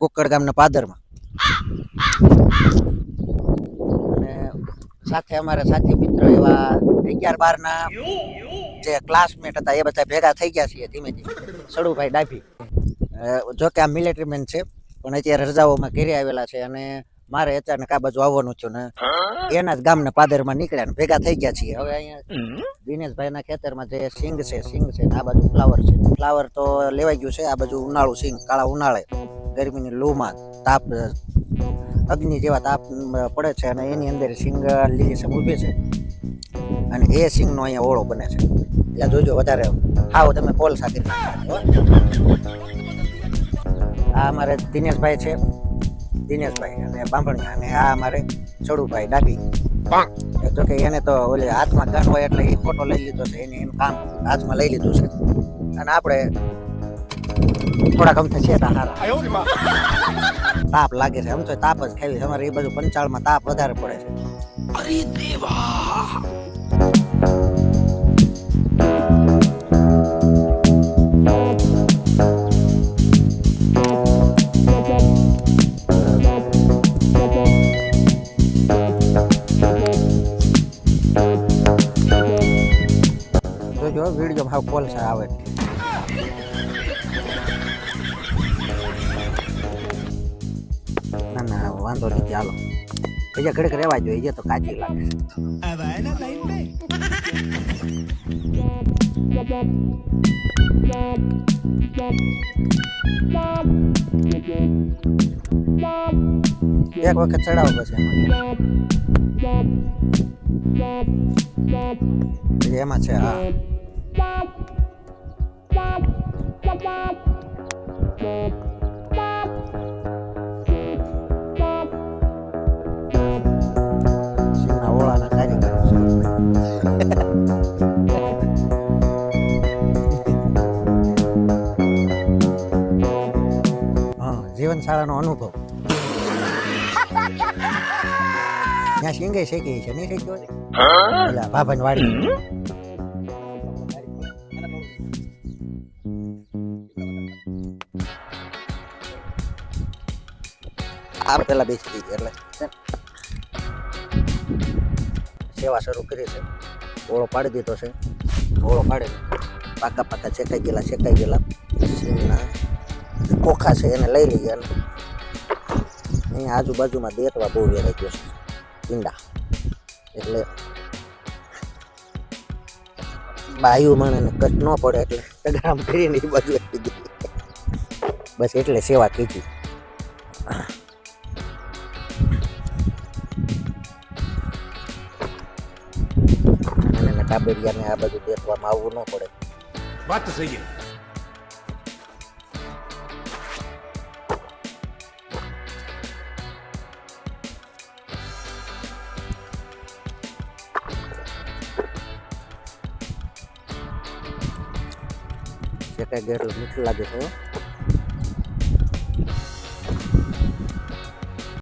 Cooked ગામના પાદરમાં. અને સાથે અમારા સાથી મિત્ર એવા અગિયાર બારના જે ક્લાસમેટ હતા, એ બધા ભેગા થઈ ગયા છીએ ધીમે ધીમે. સડુભાઈ ડાભી. જો કે આ મિલિટરીમેન છે, પણ અત્યારે રજાઓમાં ઘેરી આવેલા છે અને મારે અચાનક આ બાજુ આવવાનું થયું ને એના જ ગામના પાદરમાં નીકળ્યા ને ભેગા થઈ ગયા છીએ. હવે અહીંયા દિનેશભાઈના ખેતરમાં જે સિંગ છે સિંગ છે આ બાજુ ફ્લાવર છે. ફ્લાવર તો લેવાઈ ગયું છે, આ બાજુ ઉનાળું સિંગ, કાળા ઉનાળે. ગરમીની લૂમાં તાપ અગ્નિ જેવા તાપ પડે છે અને એની અંદર સિંગ લીલી સમ ઊભી છે. અને એ સિંગનો અહીંયા ઓળો બને છે. એટલે જોજો વધારે આવો તમે કોલ સાથે. આ અમારે દિનેશભાઈ છે. દિનેશભાઈ અને બાંભણિયા અને આ અમારે ચડુભાઈ ડાબી. તો કે એને તો ઓલી હાથમાં ગન હોય એટલે એ ફોટો લઈ લીધો છે. એને એનું કામ હાથમાં લઈ લીધું છે. અને આપણે થોડાક અમથે છે તાપ લાગે છે આમ તો તાપ જ ખાવી છે. અમારે એ બાજુ પંચાળમાં તાપ વધારે પડે છે. જો વીડિયો ભાવ કોલસા આવે વાંધો નહીં ચાલો બીજા ઘડીક રહેવા જોઈએ જે તો કાચી લાગે. એક વખત ચડાવો પછી એમાં છે, હા. હા જીવન શાળાનો અનુભવ. ત્યાં સિંગે શેકી છે નહીં શીખ્યો છે પેલા ભાભન વાડી. આ પેલા બેસી ગઈ એટલે. સેવા શરૂ કરી છે. ઓળો પાડી દીધો છે. ઓળો પાડી પાકા પાકા શેકાઈ ગયેલા શેકાઈ ગયેલા. સિંગના કોખા છે એને લઈ લઈએ અને અહીંયા આજુબાજુમાં દેતવા બહુ વેરાઈ ગયો છે. ઈંડા. એટલે બાયું માણસને કટ ન પડે એટલે ગામ કરીને એ બાજુ આપી બસ એટલે સેવા કીધી. અને કાબેરિયાને આ બાજુ દેખવામાં આવવું ન પડે. વાત સહી. શેકાઈ ગયા એટલે મીઠું લાગે છે.